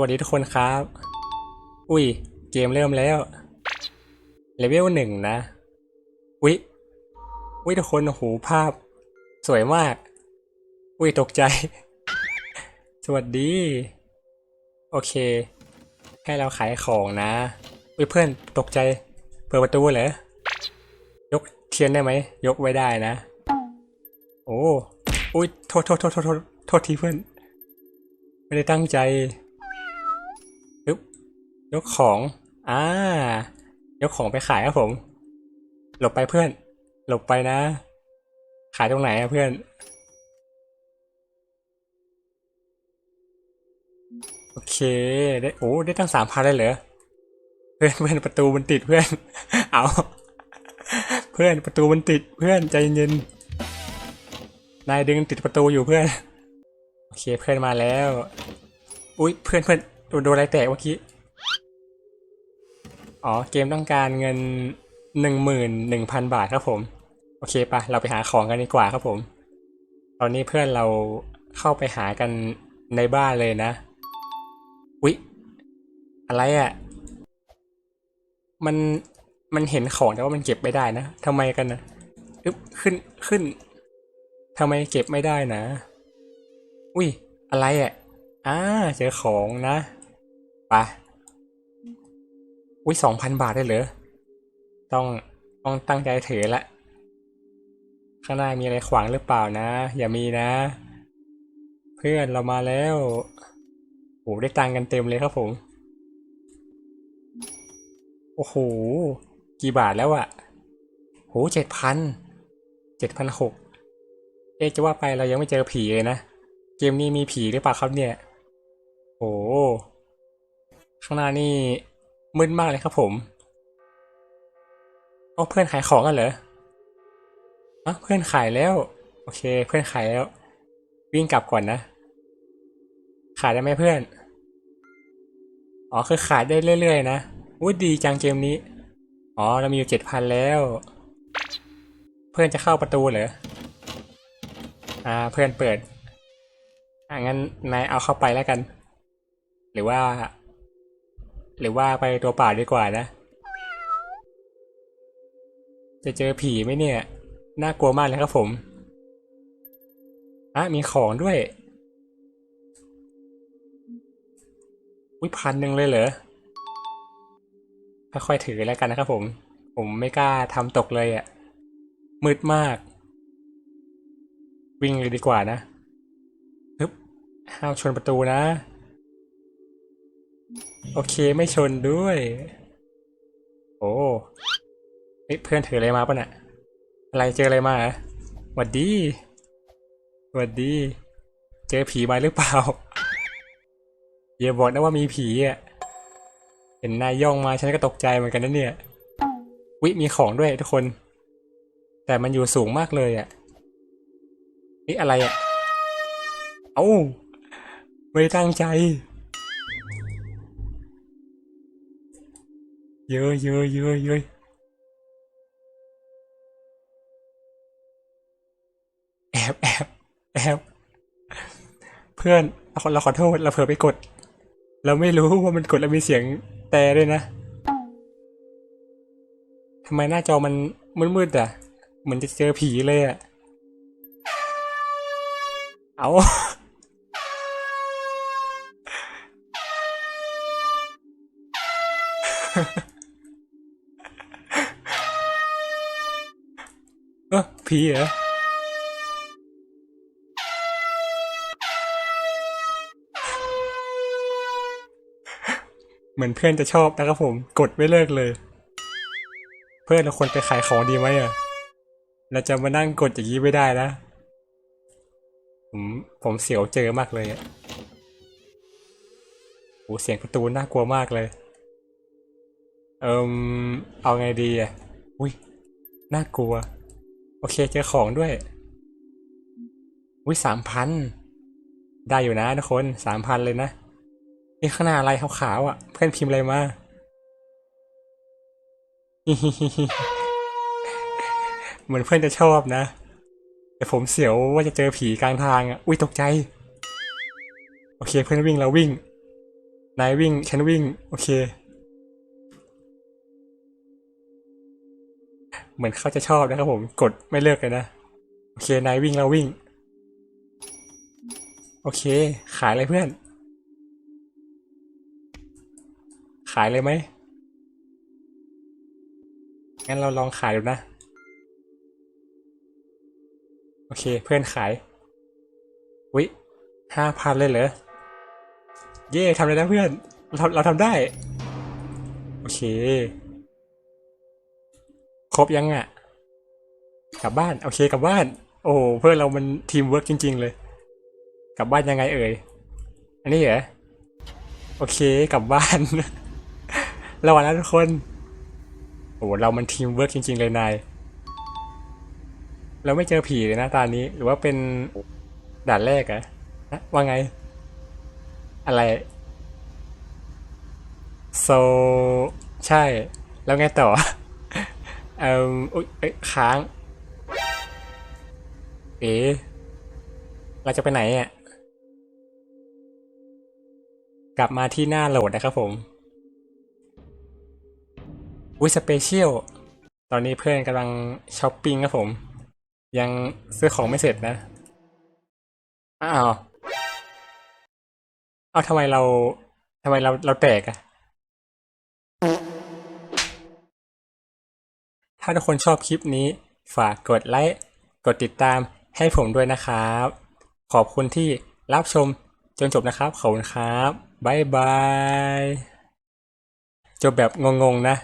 วัสดีทุกคนครับ อุ้ย เกมเริ่มแล้ว เลเวลหนึ่งนะ อุ้ย อุ้ยทุกคนโอ้โหภาพ สวยมาก อุ้ยตกใจ สวัสดี โอเค ให้เราขายของนะ อุ้ยเพื่อนตกใจ เปิดประตูเหรอยกเทียนได้ไหม ยกไว้ได้นะ โอ้ อุ้ยโทษโทษโทษโทษโทษทีเพื่อน ไม่ได้ตั้งใจ ยกของ อ่า ยกของไปขายครับผม หลบไปเพื่อน หลบไปนะ ขายตรงไหนอะเพื่อน โอเค ได้ โอ้ ได้ตั้งสามพันเลยเหรอ เพื่อนเพื่อนประตูมันติดเพื่อน เอา เพื่อนประตูมันติดเพื่อนใจเย็น นายดึงติดประตูอยู่เพื่อน โอเคเพื่อนมาแล้ว อุ้ยเพื่อนเพื่อนโดนอะไรแตกเมื่อกี้ อ๋อ เกมต้องการเงินหนึ่งหมื่นหนึ่งพันบาทครับผม โอเคปะเราไปหาของกันดีกว่าครับผม ตอนนี้เพื่อนเราเข้าไปหากันในบ้านเลยนะ อุ๊ย อะไรอะ่ะ มันมันเห็นของแต่ว่ามันเก็บไม่ได้นะทำไมกันนะอึ๊บขึ้นขึ้นทำไมเก็บไม่ได้นะ อุ้ย อะไรอะ่ะอ่าเจอของนะไป อุ้ยสองพันบาทได้เหรอ ต้องต้องตั้งใจถือละ ข้างหน้ามีอะไรขวางหรือเปล่านะ อย่ามีนะ เพื่อนเรามาแล้วโอ้ได้ตังกันเต็มเลยครับผม โอ้โห กี่บาทแล้วอะโหเจ็ดพันเจ็ดพันหกเอ๊จะว่าไปเรายังไม่เจอผีเลยนะ เกมนี้มีผีหรือเปล่าครับเนี่ย โอ้ข้างหน้านี่ มืดมากเลยครับผมโอ้เพื่อนขายของกันเหรออะเพื่อนขายแล้ว โอเค เพื่อนขายแล้ว วิ่งกลับก่อนนะ ขายได้ไหมเพื่อน อ๋อคือขายได้เรื่อยๆนะอุ้ดีจังเกมนี้ อ๋อเรามีอยู่เจ็ดพันแล้ว เพื่อนจะเข้าประตูเหรอ อ่าเพื่อนเปิดอ่างั้นนายเอาเข้าไปแล้วกัน หรือว่า หรือว่าไปตัวเปล่าดีกว่านะ จะเจอผีไหมเนี่ย น่ากลัวมากเลยครับผมอะมีของด้วยวิพันหนึ่งเลยเหรอค่อยๆถือแล้วกันนะครับผม ผมไม่กล้าทำตกเลยอะ่ะ มืดมาก วิ่งเลยดีกว่านะฮึบห้ามชนประตูนะ โอเคไม่ชนด้วย โอ้เฮ้เพื่อนถืออะไรมาป่ะน่ะอะไรเจออะไรมาหวัดดีหวัดดี เจอผีมาหรือเปล่าอย่าบอกนะว่ามีผีอะเห็นนายย่องมาฉันก็ตกใจเหมือนกันนะเนี่ยวิมีของด้วยทุกคน แต่มันอยู่สูงมากเลยอะนี่อะไรอะ เอ้า ไม่ตั้งใจ เยอะเยอะเยอะเยอะแอบแอบแอบเพื่อนเราขอเราขอโทษเราเผลอไปกด เราไม่รู้ว่ามันกดแล้วมีเสียงแต่ด้วยนะทำไมหน้าจอมันมืดๆอะเหมือนจะเจอผีเลยอะเอา เออผีเหรอเหมือนเพื่อนจะชอบนะครับผมกดไม่เลิกเลย เพื่อนเราควรไปขายของดีไหมอะเราจะมานั่งกดอย่างนี้ไม่ได้นะผมผมเสียวเจอมากเลยอะโหเสียงประตูน่ากลัวมากเลย เอิมเอาไงดีอะอุ้ยน่ากลัว อเคเจอของด้วย อุ้ยสามพัน ได้อยู่นะทุกคนสามพันเลยนะนี่ข้างหน้าอะไรขาวๆอะ เพื่อนพิมพ์อะไรมา เหมือนเพื่อนจะชอบนะ แต่ผมเสียวว่าจะเจอผีกลางทางอะ อุ้ยตกใจ โอเคเพื่อนวิ่งแล้ววิ่ง นายวิ่งฉันวิ่ง โอเค เหมือนเขาจะชอบนะครับผมกดไม่เลิกเลยนะ โอเคนายวิ่งเราวิ่ง โอเค ขายเลยเพื่อน ขายเลยไหมงั้นเราลองขายดูนะ โอเคเพื่อนขายวิห้าพันเลยเหรอ เย่ทำเลยนะเพื่อน เราทำเราทำได้ โอเค ครบยังอะ กลับบ้าน โอเคกลับบ้าน โอ้เพื่อนเรามันทีมเวิร์กจริง ๆ เลย กลับบ้านยังไงเอ่ย อันนี้เหรอ โอเคกลับบ้าน ระหว่างนั้นทุกคน โอ้เรามันทีมเวิร์กจริง ๆ เลยนาย เราไม่เจอผีเลยนะตอนนี้ หรือว่าเป็นด่านแรกอะนะว่าไง อะไร โซ ใช่ แล้วไงต่อ เอ่ออุ๊ยเอ้ยค้าง เอ๋เราจะไปไหนอะ กลับมาที่หน้าโหลดนะครับผมวิสเปเชียล ตอนนี้เพื่อนกำลังช้อปปิ้งครับผม ยังซื้อของไม่เสร็จนะ อ้าวเอาวทำไมเราทำไมเราเราแตกอะ ถ้าทุกคนชอบคลิปนี้ ฝากกดไลค์ กดติดตามให้ผมด้วยนะครับ ขอบคุณที่รับชมจนจบนะครับ ขอบคุณครับบ๊ายบาย จบแบบงงๆนะ